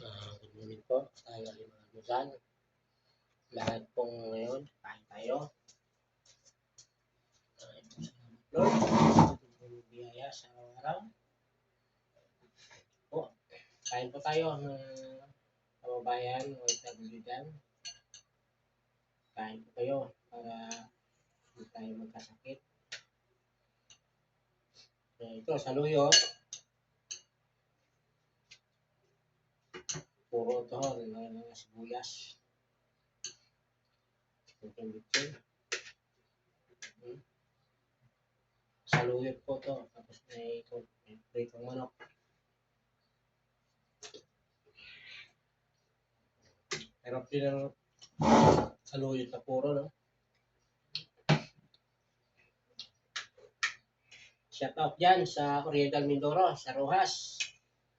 Ah, good morning po. Tayo ay mga almusal. Lahat pong ngayon, kain tayo. Ay, salamat Lord. Pong biyaya sa araw. Po, kain po tayo ng kababayan o itagulidan. Kain po kayo para hindi tayo magkasakit. Eh, ito, saluyo. Puro ito, mga mga sibuyas. Hmm. Saluyot po to. Tapos may ito, may pritong manok. Pero din ang saluyot na puro, no? Shout out dyan sa Oriental Mindoro, sa Rojas.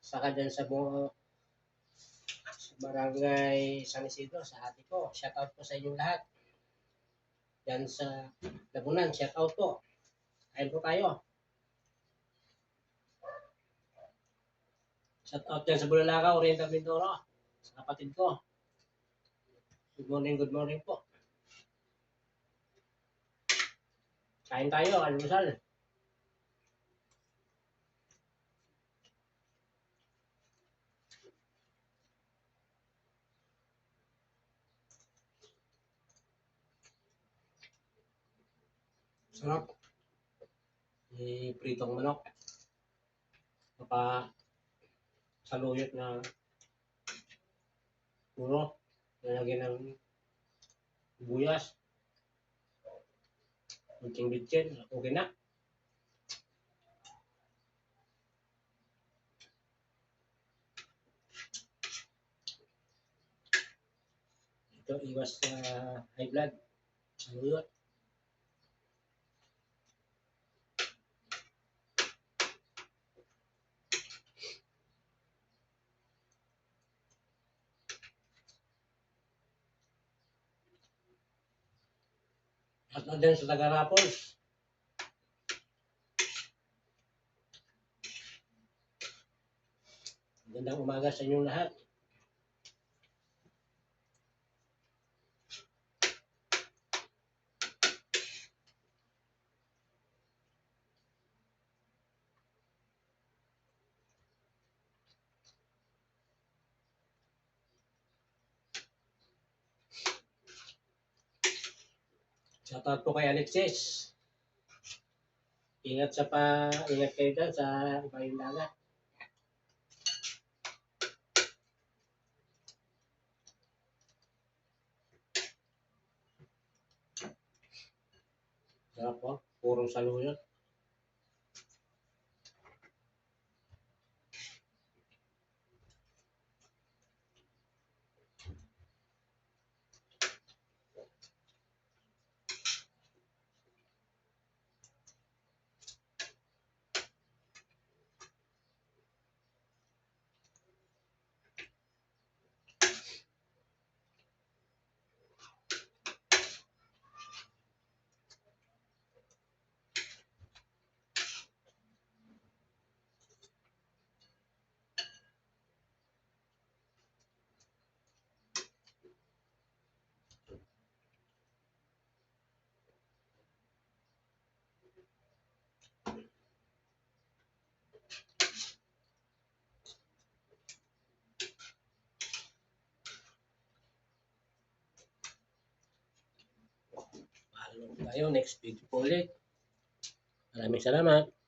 Saka dyan sa buong Barangay San Isidro sa ate ko. Shout out po sa inyong lahat. Yan sa Labunan, shout out po. Kain po tayo. Shout out dyan sa Bulalaka, Oriental Mindoro. Sa kapatid ko. Good morning, good morning po. Kain tayo, almusal. Sarap. May pritong manok. Mapa saluyot na puro. Lalagyan ng buyas. Kunting bitsin. Okay na. Ito iwas sa high blood. Saluyot. At din sa Tagarapos. Magandang umaga sa inyong lahat. Shoutout po kay Alexis. Ingat sa pa, ingat kayo dyan sa ibayong dagat. Sarap po, purong saluyot. Tayo, next video po ulit. Maraming salamat.